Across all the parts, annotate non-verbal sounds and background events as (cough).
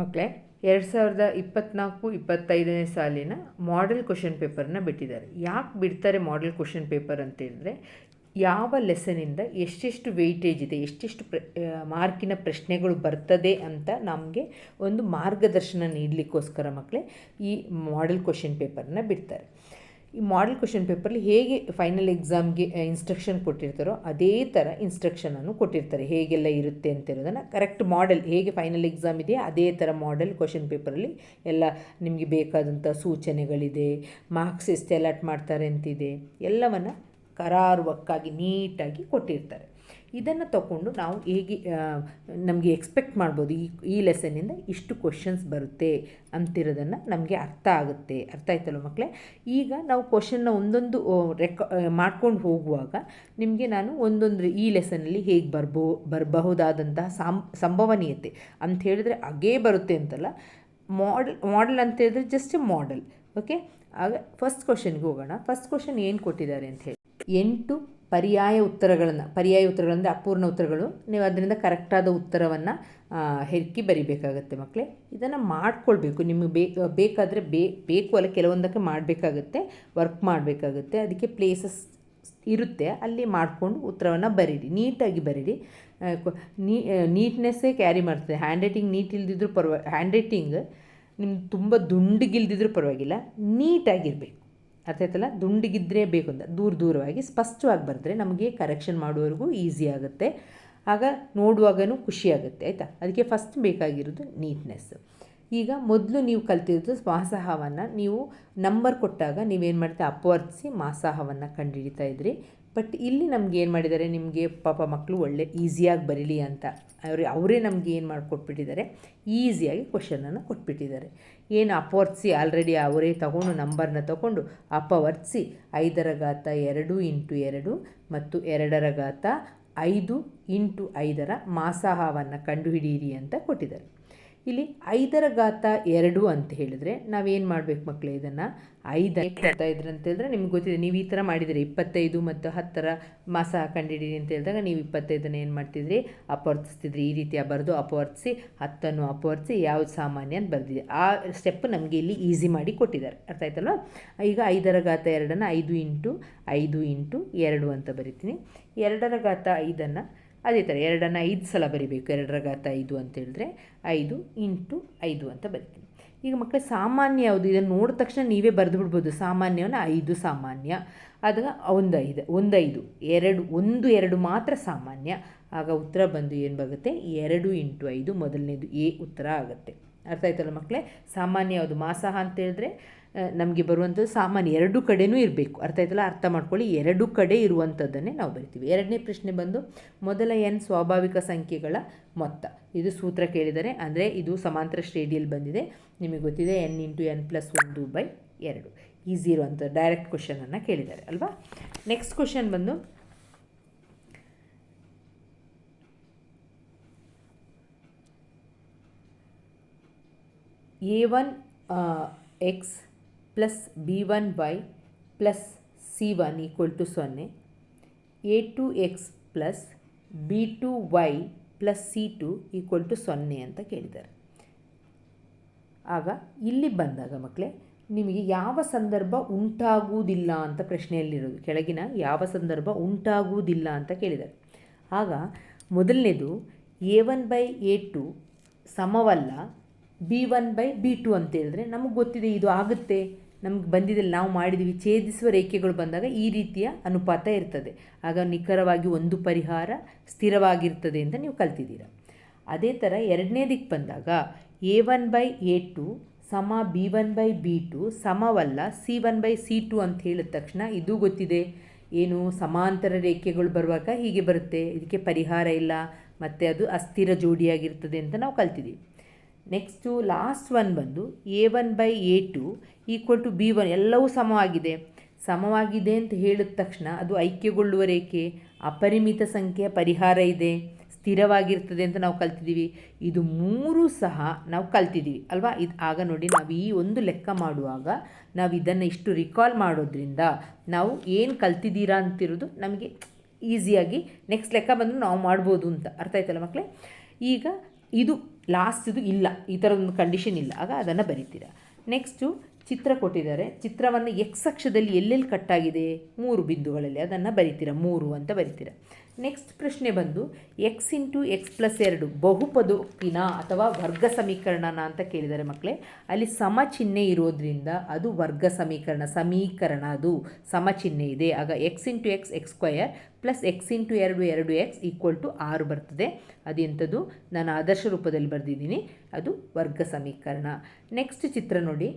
ಮಕ್ಕಳೇ ಎರಡು ಸಾವಿರದ ಇಪ್ಪತ್ತ್ನಾಲ್ಕು ಇಪ್ಪತ್ತೈದನೇ ಸಾಲಿನ ಮಾಡೆಲ್ ಕ್ವಶನ್ ಪೇಪರ್ನ ಬಿಟ್ಟಿದ್ದಾರೆ. ಯಾಕೆ ಬಿಡ್ತಾರೆ ಮಾಡೆಲ್ ಕ್ವಶನ್ ಪೇಪರ್ ಅಂತ ಹೇಳಿದ್ರೆ ಯಾವ ಲೆಸನಿಂದ ಎಷ್ಟೆಷ್ಟು ವೆಯ್ಟೇಜ್ ಇದೆ, ಎಷ್ಟೆಷ್ಟು ಪ್ರ ಮಾರ್ಕಿನ ಪ್ರಶ್ನೆಗಳು ಬರ್ತದೆ ಅಂತ ನಮಗೆ ಒಂದು ಮಾರ್ಗದರ್ಶನ ನೀಡಲಿಕ್ಕೋಸ್ಕರ ಮಕ್ಕಳೇ ಈ ಮಾಡೆಲ್ ಕ್ವಶನ್ ಪೇಪರ್ನ ಬಿಡ್ತಾರೆ. ಈ ಮಾಡೆಲ್ ಕ್ವಶನ್ ಪೇಪರ್ಲಿ ಹೇಗೆ ಫೈನಲ್ ಎಕ್ಸಾಮ್ಗೆ ಇನ್ಸ್ಟ್ರಕ್ಷನ್ ಕೊಟ್ಟಿರ್ತಾರೋ ಅದೇ ಥರ ಇನ್ಸ್ಟ್ರಕ್ಷನನ್ನು ಕೊಟ್ಟಿರ್ತಾರೆ. ಹೇಗೆಲ್ಲ ಇರುತ್ತೆ ಅಂತ ಇರೋದನ್ನು ಕರೆಕ್ಟ್ ಮಾಡೆಲ್ ಹೇಗೆ ಫೈನಲ್ ಎಕ್ಸಾಮ್ ಇದೆಯೋ ಅದೇ ಥರ ಮಾಡೆಲ್ ಕ್ವಶನ್ ಪೇಪರಲ್ಲಿ ಎಲ್ಲ ನಿಮಗೆ ಬೇಕಾದಂಥ ಸೂಚನೆಗಳಿದೆ ಮಾರ್ಕ್ಸ್ ಎಷ್ಟು ಅಲಾಟ್ ಮಾಡ್ತಾರೆ ಅಂತಿದೆ, ಎಲ್ಲವನ್ನು ಕರಾರುವಕ್ಕಾಗಿ ನೀಟಾಗಿ ಕೊಟ್ಟಿರ್ತಾರೆ. ಇದನ್ನು ತಗೊಂಡು ನಾವು ಹೇಗೆ ನಮಗೆ ಎಕ್ಸ್ಪೆಕ್ಟ್ ಮಾಡ್ಬೋದು ಈ ಈ ಲೆಸನ್ನಿಂದ ಇಷ್ಟು ಕ್ವಶನ್ಸ್ ಬರುತ್ತೆ ಅಂತಿರೋದನ್ನು ನಮಗೆ ಅರ್ಥ ಆಗುತ್ತೆ. ಅರ್ಥ ಆಯ್ತಲ್ಲ ಮಕ್ಕಳೇ ಈಗ ನಾವು ಕ್ವಶನ್ನ ಒಂದೊಂದು ರೆಕ ಮಾಡ್ಕೊಂಡು ಹೋಗುವಾಗ ನಿಮಗೆ ನಾನು ಒಂದೊಂದು ಈ ಲೆಸನಲ್ಲಿ ಹೇಗೆ ಬರ್ಬೋ, ಬರಬಹುದಾದಂತಹ ಸಂಭವನೀಯತೆ ಅಂತ ಹೇಳಿದ್ರೆ ಹಾಗೇ ಬರುತ್ತೆ ಅಂತಲ್ಲ. ಮಾಡೆಲ್ ಮಾಡೆಲ್ ಅಂತ ಹೇಳಿದ್ರೆ ಜಸ್ಟ್ ಮಾಡೆಲ್ ಓಕೆ ಆಗ ಫಸ್ಟ್ ಕ್ವಶನ್ಗೆ ಹೋಗೋಣ. ಫಸ್ಟ್ ಕ್ವಶನ್ ಏನು ಕೊಟ್ಟಿದ್ದಾರೆ ಅಂತ ಹೇಳಿ. ಎಂಟು ಪರ್ಯಾಯ ಉತ್ತರಗಳನ್ನು, ಪರ್ಯಾಯ ಉತ್ತರಗಳಂದರೆ ಅಪೂರ್ಣ ಉತ್ತರಗಳು, ನೀವು ಅದರಿಂದ ಕರೆಕ್ಟಾದ ಉತ್ತರವನ್ನು ಹೆಕ್ಕಿ ಬರಿಬೇಕಾಗತ್ತೆ ಮಕ್ಕಳೇ ಇದನ್ನು ಮಾಡ್ಕೊಳ್ಬೇಕು. ನಿಮಗೆ ಬೇಕು ಬೇಕಾದರೆ ಬೇ, ಬೇಕು ಅಲ್ಲ, ಕೆಲವೊಂದಕ್ಕೆ ಮಾಡಬೇಕಾಗತ್ತೆ ವರ್ಕ್ ಮಾಡಬೇಕಾಗುತ್ತೆ. ಅದಕ್ಕೆ ಪ್ಲೇಸಸ್ ಇರುತ್ತೆ. ಅಲ್ಲಿ ಮಾಡಿಕೊಂಡು ಉತ್ತರವನ್ನು ಬರೀರಿ. ನೀಟಾಗಿ ಬರೀರಿ. ನೀಟ್ನೆಸ್ಸೇ ಕ್ಯಾರಿ ಮಾಡ್ತದೆ. ಹ್ಯಾಂಡ್ ರೈಟಿಂಗ್ ನೀಟ್ ಇಲ್ದಿದ್ರೂ ಪರವಾಗಿ ಹ್ಯಾಂಡ್ ರೈಟಿಂಗ್ ನಿಮ್ಗೆ ತುಂಬ ದುಂಡಿಗಿಲ್ದಿದ್ರೂ ಪರವಾಗಿಲ್ಲ. ನೀಟಾಗಿರಬೇಕು. ಅರ್ಥ ಆಯ್ತಲ್ಲ? ದುಂಡಿಗಿದ್ದರೆ ಬೇಕು ಅಂತ. ದೂರ ದೂರವಾಗಿ ಸ್ಪಷ್ಟವಾಗಿ ಬರೆದ್ರೆ ನಮಗೆ ಕರೆಕ್ಷನ್ ಮಾಡುವವರೆಗೂ ಈಸಿ ಆಗುತ್ತೆ. ಆಗ ನೋಡುವಾಗನೂ ಖುಷಿ ಆಗುತ್ತೆ, ಆಯಿತಾ? ಅದಕ್ಕೆ ಫಸ್ಟ್ ಬೇಕಾಗಿರೋದು ನೀಟ್ನೆಸ್ ಈಗ ಮೊದಲು ನೀವು ಕಲ್ತಿರೋದು ಮಾಸಾಹವನ್ನು ನೀವು ನಂಬರ್ ಕೊಟ್ಟಾಗ ನೀವೇನು ಮಾಡ್ತೀರಾ? ಅಪವರ್ತಿಸಿ ಮಾಸಾಹವನ್ನು ಕಂಡುಹಿಡಿತಾ ಇದ್ರಿ. ಬಟ್ ಇಲ್ಲಿ ನಮ್ಗೆ ಏನು ಮಾಡಿದ್ದಾರೆ, ನಿಮಗೆ ಪಾಪ ಮಕ್ಕಳು ಒಳ್ಳೆ ಈಸಿಯಾಗಿ ಬರೀಲಿ ಅಂತ ಅವ್ರೆ, ಅವರೇ ನಮಗೆ ಏನು ಮಾಡಿಕೊಟ್ಬಿಟ್ಟಿದ್ದಾರೆ ಈಸಿಯಾಗಿ ಕ್ವಶನನ್ನು ಕೊಟ್ಬಿಟ್ಟಿದ್ದಾರೆ. ಏನು ಅಪವರ್ತಿಸಿ ಆಲ್ರೆಡಿ ಅವರೇ ತಗೊಂಡು ನಂಬರ್ನ ತಗೊಂಡು ಅಪವರ್ತಿಸಿ ಐದರ ಘಾತ ಎರಡು ಇಂಟು ಎರಡು ಮತ್ತು ಎರಡರ ಘಾತ ಐದು ಇಂಟು ಐದರ ಮಾಸಾಹವನ್ನು ಕಂಡುಹಿಡಿಯಿರಿ ಅಂತ ಕೊಟ್ಟಿದ್ದಾರೆ. ಇಲ್ಲಿ ಐದರ ಘಾತ ಎರಡು ಅಂತ ಹೇಳಿದ್ರೆ ನಾವೇನು ಮಾಡಬೇಕು ಮಕ್ಕಳೇ ಇದನ್ನು? ಐದು. ಇಪ್ಪತ್ತೈದರ ಅಂತ ಹೇಳಿದ್ರೆ ನಿಮ್ಗೆ ಗೊತ್ತಿದೆ, ನೀವು ಈ ಥರ ಮಾಡಿದರೆ. ಇಪ್ಪತ್ತೈದು ಮತ್ತು ಹತ್ತರ ಮಾಸ ಕಂಡಿಡೀರಿ ಅಂತ ಹೇಳಿದಾಗ ನೀವು ಇಪ್ಪತ್ತೈದನ್ನು ಏನು ಮಾಡ್ತಿದ್ರಿ? ಅಪವರ್ತಿಸ್ತಿದ್ರಿ. ಈ ರೀತಿ ಬರೆದು ಅಪವರ್ತಿಸಿ, ಹತ್ತನ್ನು ಅಪವರ್ತಿಸಿ ಯಾವ್ದು ಸಾಮಾನ್ಯ ಅಂತ ಬರೆದಿದೆ. ಆ ಸ್ಟೆಪ್ ನಮಗೆ ಇಲ್ಲಿ ಈಸಿ ಮಾಡಿ ಕೊಟ್ಟಿದ್ದಾರೆ. ಅರ್ಥ ಆಯ್ತಲ್ವ? ಈಗ ಐದರ ಘಾತ ಎರಡನ್ನು ಐದು ಇಂಟು ಐದು ಇಂಟು ಎರಡು ಅಂತ ಬರಿತೀನಿ. ಎರಡರ ಘಾತ ಐದನ್ನು ಅದೇ ಥರ ಎರಡನ್ನು ಐದು ಸಲ ಬರಿಬೇಕು ಎರಡರ ಘಾತ ಐದು ಅಂತ ಹೇಳಿದ್ರೆ ಐದು ಇಂಟು ಐದು ಅಂತ ಬರಿತೀನಿ. ಈಗ ಮಕ್ಕಳ ಸಾಮಾನ್ಯ ಯಾವುದು? ಇದನ್ನು ನೋಡಿದ ತಕ್ಷಣ ನೀವೇ ಬರೆದು ಬಿಡ್ಬೋದು. ಸಾಮಾನ್ಯವನ್ನು ಐದು ಸಾಮಾನ್ಯ ಆದಾಗ ಒಂದು ಐದು ಒಂದು ಐದು, ಎರಡು, ಒಂದು, ಎರಡು ಮಾತ್ರ ಸಾಮಾನ್ಯ. ಆಗ ಉತ್ತರ ಬಂದು ಏನು ಬರುತ್ತೆ? ಎರಡು ಇಂಟು ಐದು ಮೊದಲನೇದು ಎ ಉತ್ತರ ಆಗುತ್ತೆ. ಅರ್ಥ ಆಯ್ತಲ್ಲ ಮಕ್ಕಳೇ ಸಾಮಾನ್ಯ ಯಾವುದು? ಮಾಸಹ ಅಂತ ಹೇಳಿದ್ರೆ ನಮಗೆ ಬರುವಂಥದ್ದು ಸಾಮಾನ್ಯ ಎರಡು ಕಡೆನೂ ಇರಬೇಕು. ಅರ್ಥ ಆಯ್ತಲ್ಲ? ಅರ್ಥ ಮಾಡ್ಕೊಳ್ಳಿ. ಎರಡು ಕಡೆ ಇರುವಂಥದ್ದನ್ನೇ ನಾವು ಬರಿತೀವಿ. ಎರಡನೇ ಪ್ರಶ್ನೆ ಬಂದು, ಮೊದಲ ಎನ್ ಸ್ವಾಭಾವಿಕ ಸಂಖ್ಯೆಗಳ ಮೊತ್ತ. ಇದು ಸೂತ್ರ ಕೇಳಿದರೆ, ಅಂದರೆ ಇದು ಸಮಾಂತರ ಶ್ರೇಣಿಯಲ್ಲಿ ಬಂದಿದೆ. ನಿಮಗೆ ಗೊತ್ತಿದೆ, ಎನ್ ಇಂಟು ಎನ್ ಪ್ಲಸ್ ಒಂದು ಬೈ ಎರಡು. ಈಸಿ ಇರುವಂಥ ಡೈರೆಕ್ಟ್ ಕ್ವಶನನ್ನು ಕೇಳಿದ್ದಾರೆ, ಅಲ್ವಾ? ನೆಕ್ಸ್ಟ್ ಕ್ವಶನ್ ಬಂದು, A one X plus B one Y plus C one equal to ಸೊನ್ನೆ A two X plus B two Y plus C two equal to ಸೊನ್ನೆ ಅಂತ ಕೇಳಿದ್ದಾರೆ. ಆಗ ಇಲ್ಲಿ ಬಂದಾಗ ಮಕ್ಕಳೇ ನಿಮಗೆ ಯಾವ ಸಂದರ್ಭ ಉಂಟಾಗುವುದಿಲ್ಲ ಅಂತ ಪ್ರಶ್ನೆಯಲ್ಲಿರೋದು. ಕೆಳಗಿನ ಯಾವ ಸಂದರ್ಭ ಉಂಟಾಗುವುದಿಲ್ಲ ಅಂತ ಕೇಳಿದ್ದಾರೆ. ಆಗ ಮೊದಲನೇದು A one by A two ಸಮವಲ್ಲ B one by B two ಅಂತ ಹೇಳಿದ್ರೆ ನಮಗೆ ಗೊತ್ತಿದೆ, ಇದು ಆಗುತ್ತೆ. ನಮ್ಗೆ ಬಂದಿದ್ದಲ್ಲಿ ನಾವು ಮಾಡಿದ್ದೀವಿ ಛೇದಿಸುವ ರೇಖೆಗಳು ಬಂದಾಗ ಈ ರೀತಿಯ ಅನುಪಾತ ಇರ್ತದೆ. ಆಗ ನಿಖರವಾಗಿ ಒಂದು ಪರಿಹಾರ ಸ್ಥಿರವಾಗಿರ್ತದೆ ಅಂತ ನೀವು ಕಲ್ತಿದ್ದೀರ. ಅದೇ ಥರ ಎರಡನೇದಕ್ಕೆ ಬಂದಾಗ A one by A two ಸಮ B one by B two ಸಮವಲ್ಲ C one by C two ಅಂತ ಹೇಳಿದ ತಕ್ಷಣ ಇದು ಗೊತ್ತಿದೆ. ಏನು ಸಮಾಂತರ ರೇಖೆಗಳು ಬರುವಾಗ ಹೀಗೆ ಬರುತ್ತೆ. ಇದಕ್ಕೆ ಪರಿಹಾರ ಇಲ್ಲ. ಮತ್ತು ಅದು ಅಸ್ಥಿರ ಜೋಡಿಯಾಗಿರ್ತದೆ ಅಂತ ನಾವು ಕಲ್ತಿದ್ದೀವಿ. ನೆಕ್ಸ್ಟು ಲಾಸ್ಟ್ ಒನ್ ಬಂದು A one by A two equal to B one ಎಲ್ಲವೂ ಸಮವಾಗಿದೆ. ಸಮವಾಗಿದೆ ಅಂತ ಹೇಳಿದ ತಕ್ಷಣ ಅದು ಐಕ್ಯಗೊಳ್ಳುವ ರೇಖೆ, ಅಪರಿಮಿತ ಸಂಖ್ಯೆಯ ಪರಿಹಾರ ಇದೆ, ಸ್ಥಿರವಾಗಿರ್ತದೆ ಅಂತ ನಾವು ಕಲ್ತಿದ್ದೀವಿ. ಇದು ಮೂರು ಸಹ ನಾವು ಕಲ್ತಿದ್ದೀವಿ, ಅಲ್ವಾ? ಇದು ಆಗ ನೋಡಿ ನಾವು ಈ ಒಂದು ಲೆಕ್ಕ ಮಾಡುವಾಗ ನಾವು ಇದನ್ನು ಇಷ್ಟು ರಿಕಾಲ್ ಮಾಡೋದ್ರಿಂದ ನಾವು ಏನು ಕಲ್ತಿದ್ದೀರಾ ಅಂತಿರೋದು ನಮಗೆ ಈಸಿಯಾಗಿ ನೆಕ್ಸ್ಟ್ ಲೆಕ್ಕ ಬಂದು ನಾವು ಮಾಡ್ಬೋದು ಅಂತ. ಅರ್ಥ ಆಯ್ತಲ್ಲ ಮಕ್ಕಳೇ ಈಗ ಇದು ಲಾಸ್ಟ್ದು ಇಲ್ಲ, ಈ ಥರದೊಂದು ಕಂಡೀಷನ್ ಇಲ್ಲ. ಆಗ ಅದನ್ನು ಬರಿತೀರಾ. ನೆಕ್ಸ್ಟು ಚಿತ್ರ ಕೊಟ್ಟಿದ್ದಾರೆ. ಚಿತ್ರವನ್ನು ಎಕ್ಸ್ ಅಕ್ಷದಲ್ಲಿ ಎಲ್ಲೆಲ್ಲಿ ಕಟ್ಟಾಗಿದೆ? ಮೂರು ಬಿಂದುಗಳಲ್ಲಿ. ಅದನ್ನು ಬರಿತೀರ? ಮೂರು ಅಂತ ಬರಿತೀರ? ನೆಕ್ಸ್ಟ್ ಪ್ರಶ್ನೆ ಬಂದು ಎಕ್ಸ್ ಇಂಟು ಎಕ್ಸ್ ಪ್ಲಸ್ ಎರಡು ಬಹುಪದೋಕ್ತಿನ ಅಥವಾ ವರ್ಗ ಸಮೀಕರಣನ ಅಂತ ಕೇಳಿದ್ದಾರೆ ಮಕ್ಕಳೇ ಅಲ್ಲಿ ಸಮ ಚಿಹ್ನೆ ಇರೋದ್ರಿಂದ ಅದು ವರ್ಗ ಸಮೀಕರಣ ಸಮೀಕರಣ ಅದು. ಸಮ ಚಿಹ್ನೆ ಇದೆ. ಆಗ X into X X square plus X into ಎರಡು ಎರಡು ಎಕ್ಸ್ ಈಕ್ವಲ್ ಟು ಆರು ಬರ್ತದೆ. ಅದೆಂಥದ್ದು ನಾನು ಆದರ್ಶ ರೂಪದಲ್ಲಿ ಬರೆದಿದ್ದೀನಿ. ಅದು ವರ್ಗ ಸಮೀಕರಣ. ನೆಕ್ಸ್ಟ್ ಚಿತ್ರ ನೋಡಿ.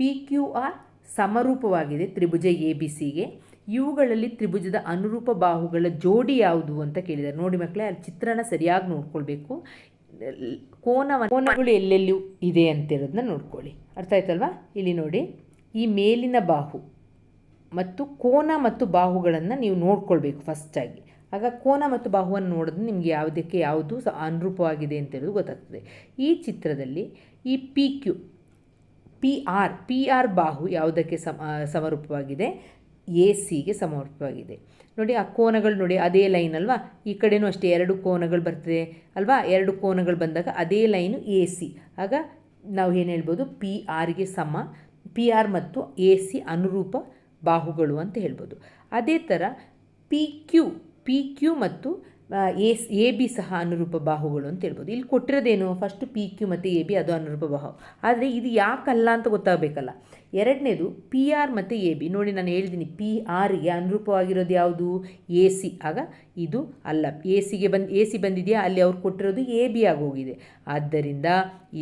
ಪಿ ಕ್ಯೂ ಆರ್ ಸಮರೂಪವಾಗಿದೆ ತ್ರಿಭುಜ ಎ ಬಿ ಸಿಗೆ ಇವುಗಳಲ್ಲಿ ತ್ರಿಭುಜದ ಅನುರೂಪ ಬಾಹುಗಳ ಜೋಡಿ ಯಾವುದು ಅಂತ ಕೇಳಿದ್ದಾರೆ. ನೋಡಿ ಮಕ್ಕಳೇ, ಅಲ್ಲಿ ಚಿತ್ರನ ಸರಿಯಾಗಿ ನೋಡ್ಕೊಳ್ಬೇಕು. ಕೋನ ಕೋನಗಳು ಎಲ್ಲೆಲ್ಲೂ ಇದೆ ಅಂತಿರೋದನ್ನ ನೋಡ್ಕೊಳ್ಳಿ. ಅರ್ಥ ಆಯ್ತಲ್ವಾ? ಇಲ್ಲಿ ನೋಡಿ, ಈ ಮೇಲಿನ ಬಾಹು ಮತ್ತು ಕೋನ ಮತ್ತು ಬಾಹುಗಳನ್ನು ನೀವು ನೋಡ್ಕೊಳ್ಬೇಕು ಫಸ್ಟಾಗಿ ಆಗ. ಕೋನ ಮತ್ತು ಬಾಹುವನ್ನು ನೋಡೋದು ನಿಮಗೆ ಯಾವುದಕ್ಕೆ ಯಾವುದು ಅನುರೂಪವಾಗಿದೆ ಅಂತೇಳೋದು ಗೊತ್ತಾಗ್ತದೆ. ಈ ಚಿತ್ರದಲ್ಲಿ ಈ P Q P R P R ಬಾಹು ಯಾವುದಕ್ಕೆ ಸಮ ಸಮರೂಪವಾಗಿದೆ? ಎ ಸಿಗೆ ಸಮರೂಪವಾಗಿದೆ. ನೋಡಿ, ಆ ಕೋನಗಳು ನೋಡಿ, ಅದೇ ಲೈನ್ ಅಲ್ವಾ? ಈ ಕಡೆನೂ ಅಷ್ಟೇ ಎರಡು ಕೋನಗಳು ಬರ್ತದೆ ಅಲ್ವಾ? ಎರಡು ಕೋನಗಳು ಬಂದಾಗ ಅದೇ ಲೈನು ಎ ಸಿ ಆಗ ನಾವು ಏನು ಹೇಳ್ಬೋದು? ಪಿ ಆರ್ಗೆ ಸಮ ಪಿ ಆರ್ ಮತ್ತು ಎ ಸಿ ಅನುರೂಪ ಬಾಹುಗಳು ಅಂತ ಹೇಳ್ಬೋದು. ಅದೇ ಥರ ಪಿ ಕ್ಯೂ ಪಿ ಕ್ಯೂ ಮತ್ತು ಎ ಎ, ಬಿ ಸಹ ಅನುರೂಪ ಬಾಹುಗಳು ಅಂತ ಹೇಳ್ಬೋದು. ಇಲ್ಲಿ ಕೊಟ್ಟಿರೋದೇನು? ಫಸ್ಟ್ ಪಿ ಕ್ಯೂ ಮತ್ತು ಎ ಬಿ ಅದು ಅನುರೂಪ ಬಾಹು. ಆದರೆ ಇದು ಯಾಕಲ್ಲ ಅಂತ ಗೊತ್ತಾಗಬೇಕಲ್ಲ. ಎರಡನೇದು ಪಿ ಆರ್ ಮತ್ತು ಎ ಬಿ ನೋಡಿ ನಾನು ಹೇಳಿದ್ದೀನಿ ಪಿ ಆರ್ಗೆ ಅನುರೂಪವಾಗಿರೋದು ಯಾವುದು? ಎ ಸಿ ಆಗ ಇದು ಅಲ್ಲ ಎ ಸಿಗೆ ಬಂದು ಎ ಸಿ ಬಂದಿದೆಯಾ? ಅಲ್ಲಿ ಅವ್ರು ಕೊಟ್ಟಿರೋದು ಎ ಬಿ ಆಗಿ ಆಗೋಗಿದೆ. ಆದ್ದರಿಂದ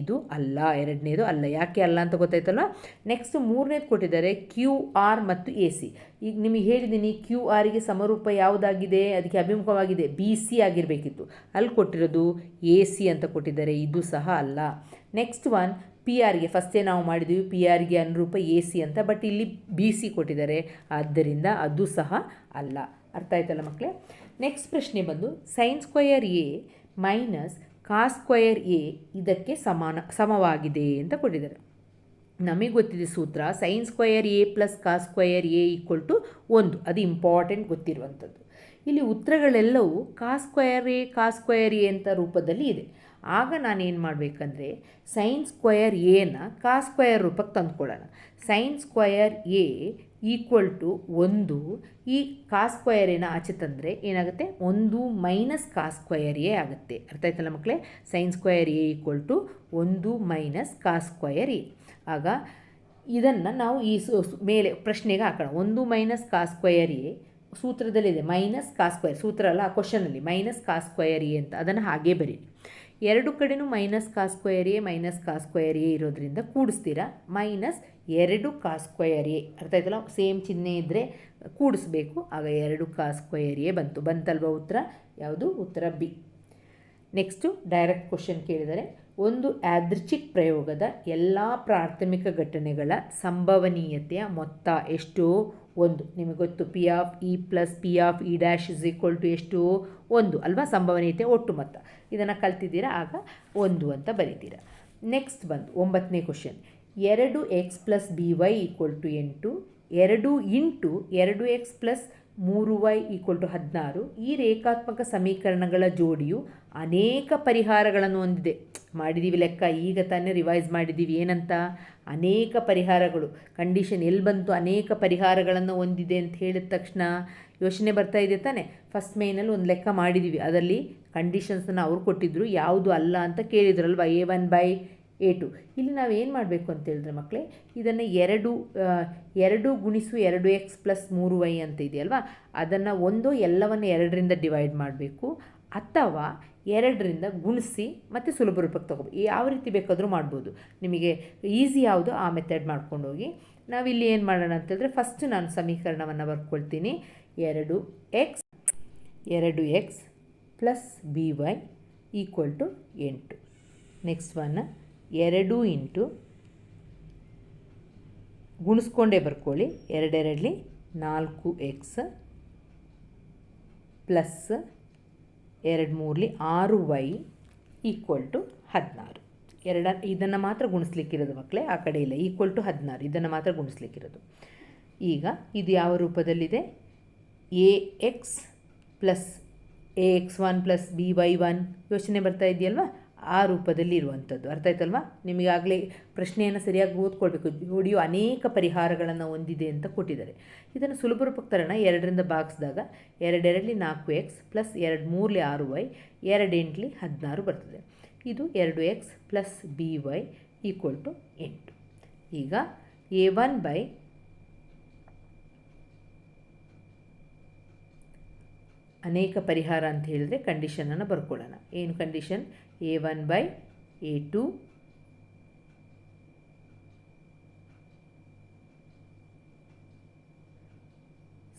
ಇದು ಅಲ್ಲ, ಎರಡನೇದು ಅಲ್ಲ. ಯಾಕೆ ಅಲ್ಲ ಅಂತ ಗೊತ್ತಾಯ್ತಲ್ಲ ನೆಕ್ಸ್ಟ್ ಮೂರನೇದು ಕೊಟ್ಟಿದ್ದಾರೆ ಕ್ಯೂ ಆರ್ ಮತ್ತು ಎ ಸಿ ಈಗ ನಿಮಗೆ ಹೇಳಿದ್ದೀನಿ ಕ್ಯೂ ಆರಿಗೆ ಸಮರೂಪ ಯಾವುದಾಗಿದೆ? ಅದಕ್ಕೆ ಅಭಿಮುಖವಾಗಿದೆ. B C ಆಗಿರಬೇಕಿತ್ತು. ಅಲ್ಲಿ ಕೊಟ್ಟಿರೋದು ಎ ಸಿ ಅಂತ ಕೊಟ್ಟಿದ್ದಾರೆ. ಇದು ಸಹ ಅಲ್ಲ. ನೆಕ್ಸ್ಟ್ ಒನ್ ಪಿ ಆರ್ಗೆ ಫಸ್ಟೇ ನಾವು ಮಾಡಿದ್ವಿ ಪಿ ಆರ್ಗೆ ಅನುರೂಪ ಎ ಸಿ ಅಂತ ಬಟ್ ಇಲ್ಲಿ ಬಿ ಸಿ ಕೊಟ್ಟಿದ್ದಾರೆ. ಆದ್ದರಿಂದ ಅದು ಸಹ ಅಲ್ಲ. ಅರ್ಥ ಆಯ್ತಲ್ಲ ಮಕ್ಕಳೇ ನೆಕ್ಸ್ಟ್ ಪ್ರಶ್ನೆ ಬಂದು sine square A minus cos square A ಇದಕ್ಕೆ ಸಮಾನ, ಸಮವಾಗಿದೆ ಅಂತ ಕೊಟ್ಟಿದ್ದಾರೆ. ನಮಗೆ ಗೊತ್ತಿದೆ ಸೂತ್ರ sine square A plus cos square A equal to ಒಂದು. ಅದು ಇಂಪಾರ್ಟೆಂಟ್ ಗೊತ್ತಿರುವಂಥದ್ದು. ಇಲ್ಲಿ ಉತ್ತರಗಳೆಲ್ಲವೂ cos square A cos square A ಅಂತ ರೂಪದಲ್ಲಿ ಇದೆ. ಆಗ ನಾನೇನು ಮಾಡಬೇಕಂದ್ರೆ ಸೈನ್ ಸ್ಕ್ವಯರ್ ಎನ ಕಾ ಸ್ಕ್ವಯರ್ ರೂಪಕ್ಕೆ ತಂದುಕೊಳ್ಳೋಣ. Sine square A equal to ಒಂದು ಈ ಕಾ ಸ್ಕ್ವಯರ್ ಏನ ಆಚೆ ತಂದರೆ ಏನಾಗುತ್ತೆ? ಒಂದು ಮೈನಸ್ ಕಾಸ್ ಸ್ಕ್ವಯರ್ ಎ ಆಗುತ್ತೆ. ಅರ್ಥ ಆಯ್ತಲ್ಲ ಮಕ್ಕಳೇ sine square A equal to ಒಂದು ಮೈನಸ್ ಕಾ ಸ್ಕ್ವಯರ್ ಎ ಆಗ ಇದನ್ನು ನಾವು ಈ ಮೇಲೆ ಪ್ರಶ್ನೆಗೆ ಹಾಕೋಣ. ಒಂದು ಮೈನಸ್ ಕಾ ಸ್ಕ್ವಯರ್ ಎ ಸೂತ್ರದಲ್ಲಿದೆ. ಮೈನಸ್ ಕಾ ಸ್ಕ್ವಯರ್ ಸೂತ್ರ ಅಲ್ಲ, ಆ ಕ್ವಶನಲ್ಲಿ ಮೈನಸ್ ಕಾ ಸ್ಕ್ವಯರ್ ಎ ಅಂತ. ಅದನ್ನು ಹಾಗೇ ಬರೀರಿ. ಎರಡು ಕಡೆಯೂ ಮೈನಸ್ ಕಾ ಮೈನಸ್ ಕಾ ಎ ಇರೋದ್ರಿಂದ ಕೂಡಿಸ್ತೀರಾ? ಮೈನಸ್ ಎರಡು ಕಾಸ್ ಸ್ಕ್ವಯರ್ ಎ ಅರ್ಥ ಆಯ್ತಲ್ಲ? ಸೇಮ್ ಚಿಹ್ನೆ ಇದ್ದರೆ ಕೂಡಿಸ್ಬೇಕು. ಆಗ ಎರಡು ಕಾಸ್ ಸ್ಕ್ವಯರ್ ಎ ಬಂತು. ಬಂತಲ್ವ ಉತ್ತರ? ಯಾವುದು? ಉತ್ತರ ಬಿ ನೆಕ್ಸ್ಟು ಡೈರೆಕ್ಟ್ ಕ್ವಶನ್ ಕೇಳಿದರೆ, ಒಂದು ಯಾದೃಚ್ಛಿಕ್ ಪ್ರಯೋಗದ ಎಲ್ಲ ಪ್ರಾಥಮಿಕ ಘಟನೆಗಳ ಸಂಭವನೀಯತೆಯ ಮೊತ್ತ ಎಷ್ಟು? ಒಂದು. ನಿಮಗೆ ಗೊತ್ತು P of E plus P of E dash is equal to ಎಷ್ಟು? ಒಂದು. ಅಲ್ವಾ? ಸಂಭವನೀಯತೆ ಒಟ್ಟು ಮೊತ್ತ. ಇದನ್ನು ಕಲ್ತಿದ್ದೀರಾ? ಆಗ ಒಂದು ಅಂತ ಬರೀತೀರಾ. ನೆಕ್ಸ್ಟ್ ಬಂದು ಒಂಬತ್ತನೇ ಕ್ವಶನ್ ಎರಡು X plus B Y equal to ಎಂಟು. ಎರಡು ಇಂಟು ಎರಡು ಎಕ್ಸ್ ಪ್ಲಸ್ ಮೂರು ವೈ ಈಕ್ವಲ್ ಟು ಹದಿನಾರು. ಈ ರೇಖಾತ್ಮಕ ಸಮೀಕರಣಗಳ ಜೋಡಿಯು ಅನೇಕ ಪರಿಹಾರಗಳನ್ನು ಹೊಂದಿದೆ. ಮಾಡಿದ್ದೀವಿ ಲೆಕ್ಕ, ಈಗ ತಾನೇ ರಿವೈಸ್ ಮಾಡಿದ್ದೀವಿ ಏನಂತ? ಅನೇಕ ಪರಿಹಾರಗಳು. ಕಂಡೀಷನ್ ಎಲ್ಲಿ ಬಂತು ಅನೇಕ ಪರಿಹಾರಗಳನ್ನು ಹೊಂದಿದೆ ಅಂತ ಹೇಳಿದ ತಕ್ಷಣ ಯೋಚನೆ ಬರ್ತಾ ಇದೆ ತಾನೆ. ಫಸ್ಟ್ ಮೇನಲ್ಲಿ ಒಂದು ಲೆಕ್ಕ ಮಾಡಿದ್ದೀವಿ ಅದರಲ್ಲಿ ಕಂಡೀಷನ್ಸನ್ನು ಅವ್ರು ಕೊಟ್ಟಿದ್ದರು ಯಾವುದು ಅಲ್ಲ ಅಂತ ಕೇಳಿದ್ರಲ್ವ? A one by A two ಇಲ್ಲಿ ನಾವು ಏನು ಮಾಡಬೇಕು ಅಂತೇಳಿದ್ರೆ ಮಕ್ಕಳೇ ಇದನ್ನು ಎರಡು ಎರಡು ಗುಣಿಸು ಎರಡು ಎಕ್ಸ್ ಪ್ಲಸ್ ಮೂರು ವೈ ಅಂತ ಇದೆಯಲ್ವಾ? ಅದನ್ನು ಒಂದು ಎಲ್ಲವನ್ನು ಎರಡರಿಂದ ಡಿವೈಡ್ ಮಾಡಬೇಕು. ಅಥವಾ ಎರಡರಿಂದ ಗುಣಿಸಿ ಮತ್ತು ಸುಲಭ ರೂಪಕ್ಕೆ ತಗೋಬೇಕು ಯಾವ ರೀತಿ ಬೇಕಾದರೂ ಮಾಡ್ಬೋದು. ನಿಮಗೆ ಈಸಿ ಯಾವುದು ಆ ಮೆಥಡ್ ಮಾಡ್ಕೊಂಡು ಹೋಗಿ ನಾವಿಲ್ಲಿ ಏನು ಮಾಡೋಣ ಅಂತಂದರೆ ಫಸ್ಟ್ ನಾನು ಸಮೀಕರಣವನ್ನು ಬರ್ಕೊಳ್ತೀನಿ. ಎರಡು ಎಕ್ಸ್ ಎರಡು X plus B Y equal to ಎಂಟು. ನೆಕ್ಸ್ಟ್ ಒನ್ ಎರಡು ಇಂಟು ಗುಣಿಸ್ಕೊಂಡೇ ಬರ್ಕೊಳ್ಳಿ. ಎರಡೆರಡಲಿ ನಾಲ್ಕು ಎಕ್ಸ್ ಪ್ಲಸ್ ಎರಡು ಮೂರಲಿ ಆರು ವೈ ಈಕ್ವಲ್ ಟು ಹದಿನಾರು. ಎರಡ ಇದನ್ನು ಮಾತ್ರ ಗುಣಿಸ್ಲಿಕ್ಕಿರೋದು ಮಕ್ಕಳೇ ಆ ಕಡೆ ಇಲ್ಲ. ಈಕ್ವಲ್ ಟು ಹದಿನಾರು. ಇದನ್ನು ಮಾತ್ರ ಗುಣಿಸ್ಲಿಕ್ಕಿರೋದು. ಈಗ ಇದು ಯಾವ ರೂಪದಲ್ಲಿದೆ? A X plus A X one plus B Y one. ಯೋಚನೆ ಬರ್ತಾ ಇದೆಯಲ್ವಾ? ಆ ರೂಪದಲ್ಲಿ ಇರುವಂಥದ್ದು ಅರ್ಥ ಆಯ್ತಲ್ವಾ? ನಿಮಗಾಗಲೇ ಪ್ರಶ್ನೆಯನ್ನು ಸರಿಯಾಗಿ ಓದ್ಕೊಳ್ಬೇಕು. ವಿಡಿಯೋ ಅನೇಕ ಪರಿಹಾರಗಳನ್ನು ಹೊಂದಿದೆ ಅಂತ ಕೊಟ್ಟಿದ್ದಾರೆ. ಇದನ್ನು ಸುಲಭ ರೂಪಕ್ಕೆ ತರೋಣ ಎರಡರಿಂದ ಭಾಗಿಸಿದಾಗ ಎರಡೆರಡಲಿ ನಾಲ್ಕು ಎಕ್ಸ್ ಪ್ಲಸ್ ಎರಡು ಮೂರಲಿ ಆರು ವೈ ಎರಡು ಎಂಟಲಿ ಹದಿನಾರು ಬರ್ತದೆ. ಇದು ಎರಡು X plus B Y equal to ಎಂಟು. ಈಗ ಎ ಒನ್ ಬೈ ಅನೇಕ ಪರಿಹಾರ ಅಂತ ಹೇಳಿದ್ರೆ ಕಂಡೀಷನನ್ನು ಬರ್ಕೊಳ್ಳೋಣ. ಏನು condition A one by A two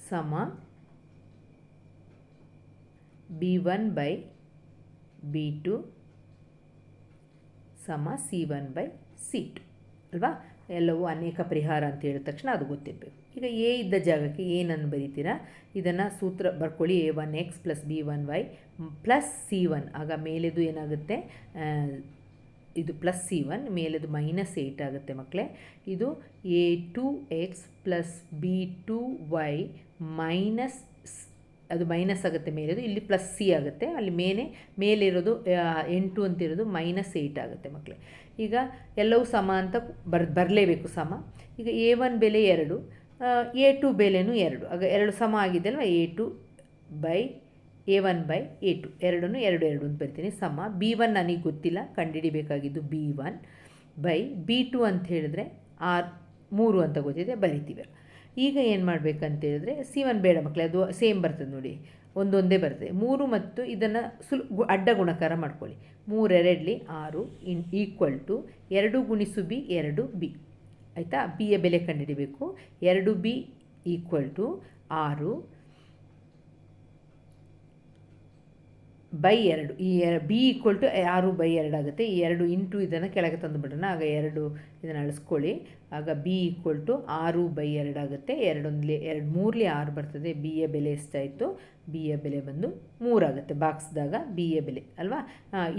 ಸಮ B one by B two ಸಮ C one by C two ಅಲ್ವಾ? ಎಲ್ಲವೂ ಅನೇಕ ಪರಿಹಾರ ಅಂತ ಹೇಳಿದ ತಕ್ಷಣ ಅದು ಗೊತ್ತಿರಬೇಕು. ಈಗ ಎ ಇದ್ದ ಜಾಗಕ್ಕೆ ಏನನ್ನು ಬರೀತೀರಾ? ಇದನ್ನು ಸೂತ್ರ ಬರ್ಕೊಳ್ಳಿ. A one X plus B one Y plus C one. ಆಗ ಮೇಲೆದು ಏನಾಗುತ್ತೆ? ಇದು ಪ್ಲಸ್ ಸಿ ಒನ್, ಮೇಲೆದು ಮೈನಸ್ ಏಯ್ಟ್ ಆಗುತ್ತೆ ಮಕ್ಕಳೇ. ಇದು A two X plus B two Y minus ಅದು ಮೈನಸ್ ಆಗುತ್ತೆ ಮೇಲೆದು. ಇಲ್ಲಿ ಪ್ಲಸ್ ಸಿ ಆಗುತ್ತೆ. ಅಲ್ಲಿ ಮೇಲೆ, ಮೇಲಿರೋದು ಎಂಟು ಅಂತಿರೋದು ಮೈನಸ್ ಏಯ್ಟ್ ಆಗುತ್ತೆ ಮಕ್ಕಳೇ. ಈಗ ಎಲ್ಲವೂ ಸಮ ಅಂತ ಬರ್, ಬರಲೇಬೇಕು ಸಮ. ಈಗ ಎ ಒನ್ ಬೆಲೆ ಎರಡು. ಎ ಟು ಬೆಲೆನೂ ಎರಡು. ಆಗ ಎರಡು ಸಮ ಆಗಿದೆ ಅಲ್ವಾ A two by A one by A two ಎರಡನ್ನು ಎರಡು ಎರಡು ಅಂತ ಬರ್ತೀನಿ. ಸಮ. ಬಿ ಒನ್ ನನಗೆ ಗೊತ್ತಿಲ್ಲ. ಕಂಡುಹಿಡಿಬೇಕಾಗಿದ್ದು B one by B two ಅಂತ ಹೇಳಿದ್ರೆ ಆರ್ ಮೂರು ಅಂತ ಗೊತ್ತಿದೆ. ಬರಿತೀವಿ ಈಗ ಏನು ಮಾಡಬೇಕಂತ ಹೇಳಿದ್ರೆ ಸಿ ಒನ್ ಬೇಡ ಮಕ್ಕಳೇ ಅದು ಸೇಮ್ ಬರ್ತದೆ ನೋಡಿ. ಒಂದೊಂದೇ ಬರ್ತದೆ. ಮೂರು ಮತ್ತು ಇದನ್ನು ಸುಲ್ ಅಡ್ಡ ಗುಣಕಾರ ಮಾಡ್ಕೊಳ್ಳಿ. ಮೂರೆರಡಲಿ ಆರು ಇನ್ ಈಕ್ವಲ್ ಟು ಎರಡು ಗುಣಿಸು ಬಿ ಎರಡು ಬಿ ಆಯಿತಾ? ಬಿಯ ಬೆಲೆ ಕಂಡುಹಿಡಿಬೇಕು. ಎರಡು ಬಿ ಈಕ್ವಲ್ ಟು ಆರು. ಬೈ ಎರಡು. ಈ ಬಿ ಈಕ್ವಲ್ ಟು ಆರು ಬೈ ಎರಡು ಆಗುತ್ತೆ. ಈ ಎರಡು ಇಂಟು ಇದನ್ನು ಕೆಳಗೆ ತಂದುಬಿಡೋಣ ಆಗ ಎರಡು ಇದನ್ನು ಅಳಿಸ್ಕೊಳ್ಳಿ. ಆಗ ಬಿ ಈಕ್ವಲ್ ಟು ಆರು ಬೈ ಎರಡು ಆಗುತ್ತೆ. ಎರಡೊಂದ್ಲಿ, ಎರಡು ಮೂರಲಿ ಆರು ಬರ್ತದೆ. ಬಿ ಎ ಬೆಲೆ ಎಷ್ಟಾಯಿತು? ಬಿ ಎ ಬೆಲೆ ಬಂದು ಮೂರಾಗುತ್ತೆ ಬಾಕ್ಸ್ದಾಗ ಬಿ ಎ ಬೆಲೆ, ಅಲ್ವಾ?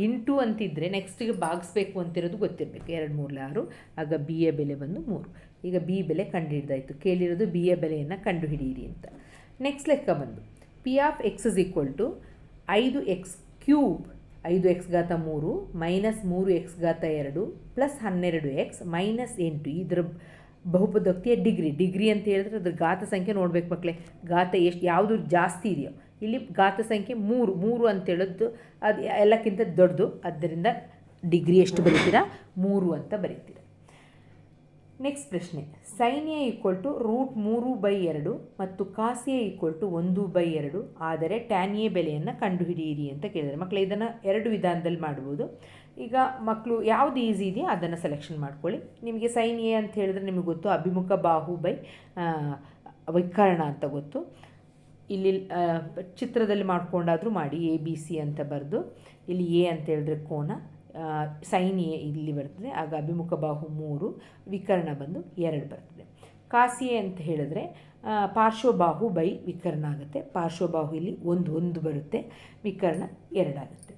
ಇಂಟು ಅಂತಿದ್ದರೆ ನೆಕ್ಸ್ಟಿಗೆ ಬಾಗಿಸ್ಬೇಕು ಅಂತಿರೋದು ಗೊತ್ತಿರಬೇಕು. ಎರಡು ಮೂರಲಿ ಆರು, ಆಗ ಬಿ ಎ ಬೆಲೆ ಬಂದು ಮೂರು. ಈಗ ಬಿ ಬೆಲೆ ಕಂಡುಹಿಡ್ದಾಯಿತು. ಕೇಳಿರೋದು ಬಿ ಎ ಬೆಲೆಯನ್ನು ಕಂಡುಹಿಡಿಯಿರಿ ಅಂತ. ನೆಕ್ಸ್ಟ್ ಲೆಕ್ಕ ಬಂದು. P of X is equal to ಐದು ಎಕ್ಸ್ ಕ್ಯೂಬ್, ಐದು ಎಕ್ಸ್ ಘಾತ ಮೂರು, ಮೈನಸ್ ಮೂರು ಎಕ್ಸ್ ಘಾತ ಎರಡು, ಪ್ಲಸ್ ಹನ್ನೆರಡು ಎಕ್ಸ್, ಮೈನಸ್ ಎಂಟು. ಇದರ ಬಹುಪದೋಕ್ತಿಯ ಡಿಗ್ರಿ. ಡಿಗ್ರಿ ಅಂತ ಹೇಳಿದ್ರೆ ಅದ್ರ ಘಾತ ಸಂಖ್ಯೆ ನೋಡ್ಬೇಕು ಮಕ್ಕಳೇ ಘಾತ ಎಷ್ಟು, ಯಾವುದು ಜಾಸ್ತಿ ಇದೆಯೋ. ಇಲ್ಲಿ ಘಾತ ಸಂಖ್ಯೆ ಮೂರು ಮೂರು ಅಂತ ಹೇಳೋದು ಅದು ಎಲ್ಲಕ್ಕಿಂತ ದೊಡ್ಡದು. ಆದ್ದರಿಂದ ಡಿಗ್ರಿ ಎಷ್ಟು ಬರೀತೀರಾ? ಮೂರು ಅಂತ ಬರೀತೀರಾ. ನೆಕ್ಸ್ಟ್ ಪ್ರಶ್ನೆ. Sine A equal to root ಮೂರು ಬೈ ಎರಡು ಮತ್ತು ಕಾಸಿಯ ಈಕ್ವಲ್ ಟು ಒಂದು ಬೈ ಎರಡು. ಆದರೆ ಟ್ಯಾನಿಯ ಬೆಲೆಯನ್ನು ಕಂಡುಹಿಡಿಯಿರಿ ಅಂತ ಕೇಳಿದರೆ ಮಕ್ಕಳು ಇದನ್ನು ಎರಡು ವಿಧಾನದಲ್ಲಿ ಮಾಡ್ಬೋದು. ಈಗ ಮಕ್ಕಳು ಯಾವುದು ಈಸಿ ಇದೆಯೋ ಅದನ್ನು ಸೆಲೆಕ್ಷನ್ ಮಾಡ್ಕೊಳ್ಳಿ. ನಿಮಗೆ ಸೈನ್ಯ ಎ ಅಂತ ಹೇಳಿದ್ರೆ ನಿಮಗೆ ಗೊತ್ತು, ಅಭಿಮುಖ ಬಾಹು ಬೈ ವಿಕರ್ಣ ಅಂತ ಗೊತ್ತು. ಇಲ್ಲಿ ಚಿತ್ರದಲ್ಲಿ ಮಾಡ್ಕೊಂಡಾದರೂ ಮಾಡಿ ಎ ಬಿ ಸಿ ಅಂತ ಬರೆದು. ಇಲ್ಲಿ ಎ ಅಂತ ಹೇಳಿದ್ರೆ ಕೋನ. ಸೈನ್ ಎ ಇಲ್ಲಿ ಬರ್ತದೆ, ಆಗ ಅಭಿಮುಖ ಬಾಹು ಮೂರು, ವಿಕರ್ಣ ಬಂದು ಎರಡು ಬರ್ತದೆ. ಕಾಸಿ ಎ ಅಂತ ಹೇಳಿದ್ರೆ ಪಾರ್ಶ್ವಬಾಹು ಬೈ ವಿಕರ್ಣ ಆಗುತ್ತೆ. ಪಾರ್ಶ್ವಬಾಹು ಇಲ್ಲಿ ಒಂದು ಒಂದು ಬರುತ್ತೆ, ವಿಕರ್ಣ ಎರಡಾಗುತ್ತೆ.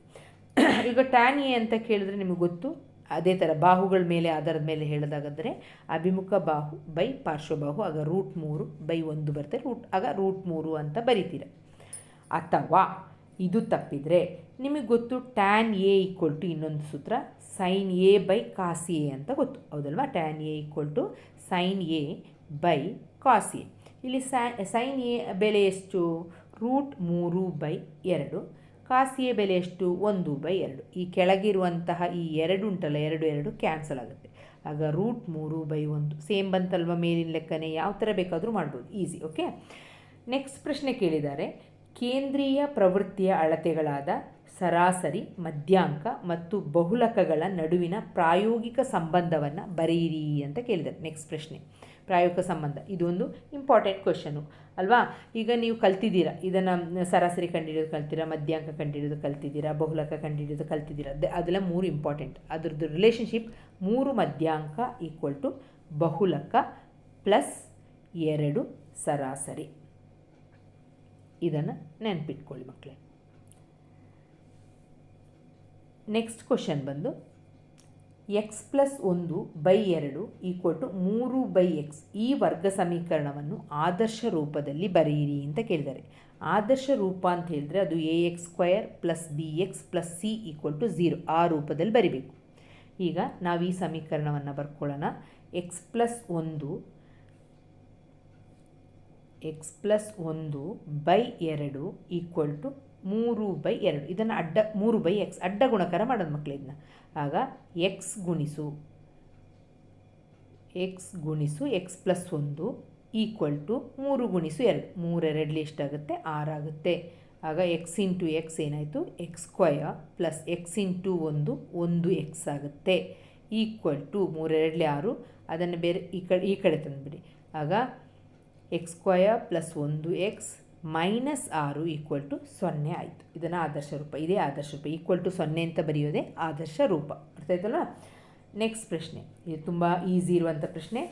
(coughs) ಈಗ ಟ್ಯಾನ್ ಎ ಅಂತ ಕೇಳಿದ್ರೆ ನಿಮಗೆ ಗೊತ್ತು. ಅದೇ ಥರ ಬಾಹುಗಳ ಮೇಲೆ, ಆಧಾರದ ಮೇಲೆ ಹೇಳೋದಾಗಾದರೆ, ಅಭಿಮುಖ ಬಾಹು ಬೈ ಪಾರ್ಶ್ವಬಾಹು, ಆಗ ರೂಟ್ ಮೂರು ಬೈ ಒಂದು ಬರುತ್ತೆ ರೂಟ್, ಆಗ ರೂಟ್ ಮೂರು ಅಂತ ಬರಿತೀರ. ಅಥವಾ ಇದು ತಪ್ಪಿದರೆ ನಿಮಗೆ ಗೊತ್ತು ಟ್ಯಾನ್ ಎ ಈಕ್ವಲ್ ಟು ಇನ್ನೊಂದು ಸೂತ್ರ sine A by cos A ಅಂತ ಗೊತ್ತು. ಹೌದಲ್ವಾ? Tan A equal to sine A by cos A ಇಲ್ಲಿ ಸೈನ್ ಎ ಬೆಲೆ ಎಷ್ಟು? ರೂಟ್ ಮೂರು ಬೈ ಎರಡು. ಕಾಸ್ ಎ ಬೆಲೆ ಎಷ್ಟು? ಒಂದು ಬೈ ಎರಡು. ಈ ಕೆಳಗಿರುವಂತಹ ಈ ಎರಡು ಉಂಟಲ್ಲ, ಎರಡು ಎರಡು ಕ್ಯಾನ್ಸಲ್ ಆಗುತ್ತೆ. ಆಗ ರೂಟ್ ಮೂರು ಬೈ ಒಂದು. ಸೇಮ್ ಬಂತಲ್ವ ಮೇಲಿನ ಲೆಕ್ಕನೇ? ಯಾವ ಥರ ಬೇಕಾದರೂ ಮಾಡ್ಬೋದು. ಈಸಿ ಓಕೆ ನೆಕ್ಸ್ಟ್ ಪ್ರಶ್ನೆ ಕೇಳಿದ್ದಾರೆ. ಕೇಂದ್ರೀಯ ಪ್ರವೃತ್ತಿಯ ಅಳತೆಗಳಾದ ಸರಾಸರಿ ಮಧ್ಯಾಂಕ ಮತ್ತು ಬಹುಲಕಗಳ ನಡುವಿನ ಪ್ರಾಯೋಗಿಕ ಸಂಬಂಧವನ್ನು ಬರೆಯಿರಿ ಅಂತ ಕೇಳಿದ್ದಾರೆ. ನೆಕ್ಸ್ಟ್ ಪ್ರಶ್ನೆ. ಪ್ರಾಯೋಗಿಕ ಸಂಬಂಧ. ಇದೊಂದು ಇಂಪಾರ್ಟೆಂಟ್ ಕ್ವಶನು ಅಲ್ವಾ? ಈಗ ನೀವು ಕಲ್ತಿದ್ದೀರ. ಇದನ್ನು ಸರಾಸರಿ ಕಂಡುಹಿಡಿಯೋದು ಕಲ್ತೀರಾ ಮಧ್ಯಾಂಕ ಕಂಡುಹಿಡಿಯೋದು ಕಲ್ತಿದ್ದೀರಾ, ಬಹುಲಕ ಕಂಡುಹಿಡಿಯೋದು ಕಲ್ತಿದ್ದೀರಾ. ಅದೆ- ಅದೆಲ್ಲ ಮೂರು ಇಂಪಾರ್ಟೆಂಟ್ ಅದ್ರದ್ದು ರಿಲೇಷನ್ಶಿಪ್ ಮೂರು ಮಧ್ಯಾಂಕ ಈಕ್ವಲ್ ಟು ಬಹುಲಕ ಪ್ಲಸ್ ಎರಡು ಸರಾಸರಿ. ಇದನ್ನು ನೆನಪಿಟ್ಕೊಳ್ಳಿ ಮಕ್ಕಳೇ ನೆಕ್ಸ್ಟ್ ಕ್ವಶನ್ ಬಂದು ಎಕ್ಸ್ ಪ್ಲಸ್ ಒಂದು ಬೈ ಎರಡು ಈಕ್ವಲ್ ಟು ಮೂರು ಬೈ ಎಕ್ಸ್ ಈ ವರ್ಗ ಸಮೀಕರಣವನ್ನು ಆದರ್ಶ ರೂಪದಲ್ಲಿ ಬರೆಯಿರಿ ಅಂತ ಕೇಳಿದ್ದಾರೆ. ಆದರ್ಶ ರೂಪ ಅಂತ ಹೇಳಿದ್ರೆ ಅದು A X square plus B X plus C equal to zero ಆ ರೂಪದಲ್ಲಿ ಬರಿಬೇಕು. ಈಗ ನಾವು ಈ ಸಮೀಕರಣವನ್ನು ಬರ್ಕೊಳ್ಳೋಣ. ಎಕ್ಸ್ ಪ್ಲಸ್ ಒಂದು ಎಕ್ಸ್ ಪ್ಲಸ್ ಒಂದು ಬೈ ಎರಡು ಈಕ್ವಲ್ ಟು ಮೂರು ಬೈ ಎರಡು. ಇದನ್ನು ಅಡ್ಡ, ಮೂರು ಬೈ ಎಕ್ಸ್ ಅಡ್ಡ ಗುಣಕಾರ ಮಾಡೋದು ಮಕ್ಕಳು ಇದನ್ನ. ಆಗ ಎಕ್ಸ್ ಗುಣಿಸು ಎಕ್ಸ್ ಗುಣಿಸು ಎಕ್ಸ್ ಪ್ಲಸ್ ಒಂದು ಈಕ್ವಲ್ ಟು ಮೂರು ಗುಣಿಸು ಎರಡು. ಮೂರೆರಡಲಿ ಎಷ್ಟಾಗುತ್ತೆ? ಆರಾಗುತ್ತೆ ಆಗ ಎಕ್ಸ್ ಇಂಟು ಎಕ್ಸ್ ಏನಾಯಿತು? X square plus X into ಒಂದು ಒಂದು ಎಕ್ಸ್ ಆಗುತ್ತೆ. ಈಕ್ವಲ್ ಟು ಮೂರೆರಡಲಿ ಆರು. ಅದನ್ನು ಬೇರೆ ಈ ಕಡೆ ಈ ಕಡೆ ತಂದುಬಿಡಿ. ಆಗ ಎಕ್ಸ್ ಸ್ಕ್ವಯರ್ ಪ್ಲಸ್ ಒಂದು ಎಕ್ಸ್ ಮೈನಸ್ ಆರು ಈಕ್ವಲ್ ಟು ಸೊನ್ನೆ ಆಯಿತು. ಇದನ್ನು ಆದರ್ಶ ರೂಪ. ಇದೇ ಆದರ್ಶ ರೂಪ. ಈಕ್ವಲ್ ಟು ಸೊನ್ನೆ ಅಂತ ಬರೆಯೋದೇ ಆದರ್ಶ ರೂಪ. ಅರ್ಥ ಆಯ್ತಲ್ಲ? ನೆಕ್ಸ್ಟ್ ಪ್ರಶ್ನೆ. ಇದು ತುಂಬ ಈಸಿ ಇರುವಂಥ ಪ್ರಶ್ನೆ.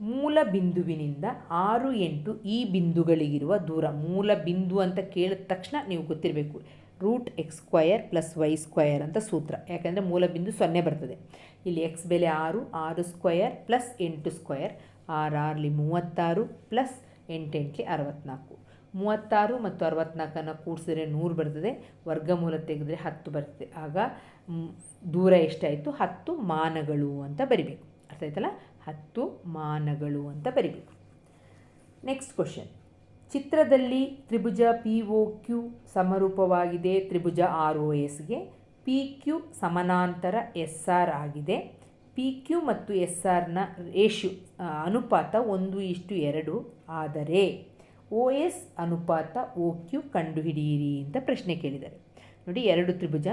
ಮೂಲ ಬಿಂದುವಿನಿಂದ ಆರು ಎಂಟು ಈ ಬಿಂದುಗಳಿಗಿರುವ ದೂರ. ಮೂಲ ಬಿಂದು ಅಂತ ಕೇಳಿದ ತಕ್ಷಣ ನೀವು ಗೊತ್ತಿರಬೇಕು. Root X square plus Y square ಅಂತ ಸೂತ್ರ. ಯಾಕಂದರೆ ಮೂಲ ಬಿಂದು ಸೊನ್ನೆ ಬರ್ತದೆ. ಇಲ್ಲಿ ಎಕ್ಸ್ ಬೆಲೆ ಆರು ಆರು ಸ್ಕ್ವಯರ್ ಪ್ಲಸ್ ಎಂಟು ಸ್ಕ್ವಯರ್ ಆರು ಆರ್ಲಿ ಮೂವತ್ತಾರು ಪ್ಲಸ್ ಎಂಟೆಂಟ್ಲಿ ಅರವತ್ತ್ನಾಲ್ಕು ಮೂವತ್ತಾರು ಮತ್ತು ಅರವತ್ನಾಲ್ಕನ್ನು ಕೂಡಿಸಿದ್ರೆ ನೂರು ಬರ್ತದೆ, ವರ್ಗಮೂಲ ತೆಗೆದ್ರೆ ಹತ್ತು ಬರ್ತದೆ. ಆಗ ದೂರ ಎಷ್ಟಾಯಿತು? ಹತ್ತು ಮಾನಗಳು ಅಂತ ಬರಿಬೇಕು. ಅರ್ಥ ಆಯ್ತಲ್ಲ? ಹತ್ತು ಮಾನಗಳು ಅಂತ ಬರಿಬೇಕು. ನೆಕ್ಸ್ಟ್ ಕ್ವಶನ್ ಚಿತ್ರದಲ್ಲಿ ತ್ರಿಭುಜ ಪಿ ಒ ಕ್ಯೂ ಸಮರೂಪವಾಗಿದೆ. ತ್ರಿಭುಜ ಆರ್ ಒ ಎಸ್ಗೆ ಪಿ ಕ್ಯೂ ಸಮಾನಾಂತರ ಎಸ್ ಆರ್ ಆಗಿದೆ. ಪಿ ಕ್ಯೂ ಮತ್ತು ಎಸ್ ಆರ್ನ ರೇಷ್ಯು ಅನುಪಾತ ಒಂದು ಇಷ್ಟು ಎರಡು. ಆದರೆ ಒ ಎಸ್ ಅನುಪಾತ ಒ ಕ್ಯೂ ಕಂಡುಹಿಡಿಯಿರಿ ಅಂತ ಪ್ರಶ್ನೆ ಕೇಳಿದ್ದಾರೆ. ನೋಡಿ, ಎರಡು ತ್ರಿಭುಜ.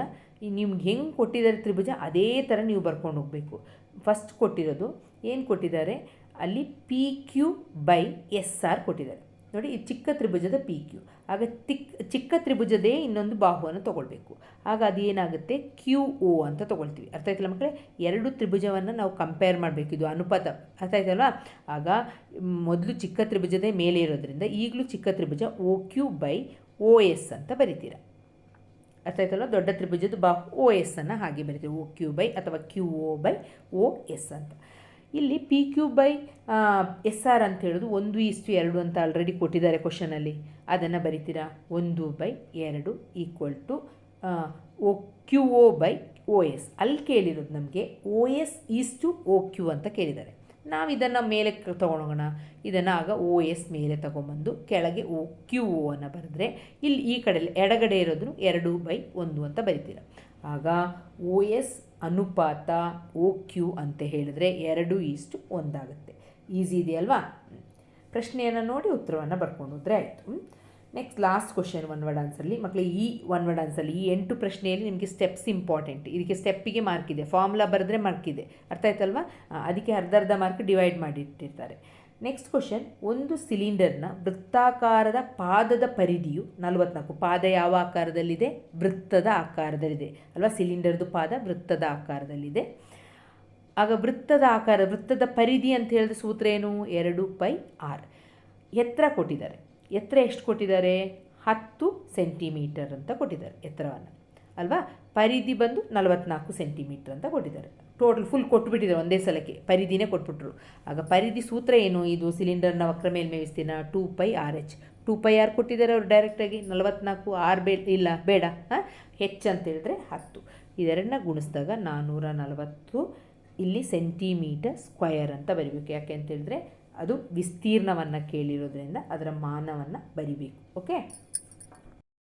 ನಿಮ್ಗೆ ಹೆಂಗೆ ಕೊಟ್ಟಿದ್ದಾರೆ ತ್ರಿಭುಜ? ಅದೇ ಥರ ನೀವು ಬರ್ಕೊಂಡು ಹೋಗಬೇಕು. ಫಸ್ಟ್ ಕೊಟ್ಟಿರೋದು ಏನು ಕೊಟ್ಟಿದ್ದಾರೆ? ಅಲ್ಲಿ P Q by S R ಕೊಟ್ಟಿದ್ದಾರೆ. ನೋಡಿ ಇದು ಚಿಕ್ಕ ತ್ರಿಭುಜದ ಪಿ ಕ್ಯೂ ಆಗ ತಿಕ್, ಚಿಕ್ಕ ತ್ರಿಭುಜದೇ ಇನ್ನೊಂದು ಬಾಹುವನ್ನು ತೊಗೊಳ್ಬೇಕು. ಆಗ ಅದೇನಾಗುತ್ತೆ? ಕ್ಯೂ ಒ ಅಂತ ತೊಗೊಳ್ತೀವಿ. ಅರ್ಥ ಆಯ್ತಲ್ಲ ಮಕ್ಕಳೇ? ಎರಡು ತ್ರಿಭುಜವನ್ನು ನಾವು ಕಂಪೇರ್ ಮಾಡಬೇಕು. ಇದು ಅನುಪಾತ. ಅರ್ಥ ಆಯ್ತಲ್ವಾ? ಆಗ ಮೊದಲು ಚಿಕ್ಕ ತ್ರಿಭುಜದೇ ಮೇಲೆ ಇರೋದ್ರಿಂದ ಈಗಲೂ ಚಿಕ್ಕ ತ್ರಿಭುಜ O Q by O S ಅಂತ ಬರಿತೀರ? ಅರ್ಥ ಆಯ್ತಲ್ಲ ದೊಡ್ಡ ತ್ರಿಭುಜದ ಬಾ ಒ ಎಸ್ ಅನ್ನು ಹಾಗೆ ಬರಿತೀವಿ. ಒ ಕ್ಯೂ ಬೈ ಅಥವಾ Q O by O S ಅಂತ. ಇಲ್ಲಿ P Q by S R ಅಂತ ಹೇಳೋದು ಒಂದು ಇಷ್ಟು ಎರಡು ಅಂತ ಆಲ್ರೆಡಿ ಕೊಟ್ಟಿದ್ದಾರೆ ಕ್ವಶನಲ್ಲಿ ಅದನ್ನು ಬರಿತೀರಾ? ಒಂದು ಬೈ ಎರಡು equal to O Q O by O S ಅಲ್ಲಿ ಕೇಳಿರೋದು ನಮಗೆ O S is to O Q ಅಂತ ಕೇಳಿದ್ದಾರೆ. ನಾವು ಇದನ್ನು ಮೇಲೆ ತೊಗೊಂಡೋಗೋಣ. ಇದನ್ನು ಆಗ ಓ ಎಸ್ ಮೇಲೆ ತೊಗೊಂಬಂದು ಕೆಳಗೆ ಓ ಕ್ಯೂ ಓ ಅನ್ನು ಬರೆದ್ರೆ ಇಲ್ಲಿ ಈ ಕಡೆ ಎಡಗಡೆ ಇರೋದನ್ನು ಎರಡು ಬೈ ಒಂದು ಅಂತ ಬರಿತೀರ. ಆಗ ಓ ಎಸ್ ಅನುಪಾತ, ಓ ಕ್ಯೂ ಅಂತ ಹೇಳಿದ್ರೆ ಎರಡು ಈಸ್ಟು ಒಂದಾಗುತ್ತೆ. ಈಸಿ ಇದೆಯಲ್ವಾ ಪ್ರಶ್ನೆಯನ್ನು ನೋಡಿ ಉತ್ತರವನ್ನು ಬರ್ಕೊಂಡು ಹೋದ್ರೆ ಆಯಿತು next last question one word ಆನ್ಸರ್ಲಿ ಮಕ್ಕಳಿಗೆ ಈ ಒನ್ ವರ್ಡ್ ಆನ್ಸರ್ಲಿ ಈ ಎಂಟು ಪ್ರಶ್ನೆಯಲ್ಲಿ ನಿಮಗೆ ಸ್ಟೆಪ್ಸ್ ಇಂಪಾರ್ಟೆಂಟ್ ಇದಕ್ಕೆ ಸ್ಟೆಪ್ಪಿಗೆ ಮಾರ್ಕ್ ಇದೆ. ಫಾರ್ಮುಲಾ ಬರೆದ್ರೆ ಮಾರ್ಕ್ ಇದೆ. ಅರ್ಥ ಆಯ್ತಲ್ವಾ? ಅದಕ್ಕೆ ಅರ್ಧ ಅರ್ಧ ಮಾರ್ಕ್ ಡಿವೈಡ್ ಮಾಡಿಟ್ಟಿರ್ತಾರೆ. ನೆಕ್ಸ್ಟ್ ಕ್ವಶನ್ ಒಂದು ಸಿಲಿಂಡರ್ನ ವೃತ್ತಾಕಾರದ ಪಾದದ ಪರಿಧಿಯು ನಲವತ್ನಾಲ್ಕು. ಪಾದ ಯಾವ ಆಕಾರದಲ್ಲಿದೆ? ವೃತ್ತದ ಆಕಾರದಲ್ಲಿದೆ. ಅಲ್ವಾ? ಸಿಲಿಂಡರ್ದು ಪಾದ ವೃತ್ತದ ಆಕಾರದಲ್ಲಿದೆ. ಆಗ ವೃತ್ತದ ಆಕಾರ, ವೃತ್ತದ ಪರಿಧಿ ಅಂತ ಹೇಳಿದ್ರೆ ಸೂತ್ರ ಏನು? ಎರಡು ಪೈ ಆರ್. ಎತ್ತರ ಕೊಟ್ಟಿದ್ದಾರೆ. ಎತ್ತರ ಎಷ್ಟು ಕೊಟ್ಟಿದ್ದಾರೆ? ಹತ್ತು ಸೆಂಟಿಮೀಟರ್ ಅಂತ ಕೊಟ್ಟಿದ್ದಾರೆ ಎತ್ತರವನ್ನು. ಅಲ್ವಾ? ಪರಿಧಿ ಬಂದು ನಲವತ್ನಾಲ್ಕು ಸೆಂಟಿಮೀಟರ್ ಅಂತ ಕೊಟ್ಟಿದ್ದಾರೆ. ಟೋಟಲ್ ಫುಲ್ ಕೊಟ್ಬಿಟ್ಟಿದ್ದಾರೆ ಒಂದೇ ಸಲಕ್ಕೆ. ಪರಿಧಿನೇ ಕೊಟ್ಬಿಟ್ರು. ಆಗ ಪರಿಧಿ ಸೂತ್ರ ಏನು? ಇದು ಸಿಲಿಂಡರ್ನ ವಕ್ರ ಮೇಲ್ಮೈ ವಿಸ್ತೀರ್ಣ two pi R H two pi R ಕೊಟ್ಟಿದ್ದಾರೆ ಅವರು ಡೈರೆಕ್ಟಾಗಿ ನಲವತ್ನಾಲ್ಕು ಆರ್ ಬೇ ಇಲ್ಲ, ಬೇಡ, ಹಾಂ? ಅಂತ ಹೇಳಿದ್ರೆ ಹತ್ತು. ಇದೆರಡನ್ನ ಗುಣಿಸಿದಾಗ ನಾನ್ನೂರ ನಲವತ್ತು ಇಲ್ಲಿ ಸೆಂಟಿಮೀಟರ್ ಸ್ಕ್ವಯರ್ ಅಂತ ಬರಿಬೇಕು. ಯಾಕೆ ಅಂತ ಹೇಳಿದ್ರೆ ಅದು ವಿಸ್ತೀರ್ಣವನ್ನು ಕೇಳಿರೋದ್ರಿಂದ ಅದರ ಮಾನವನ್ನು ಬರಿಬೇಕು. ಓಕೆ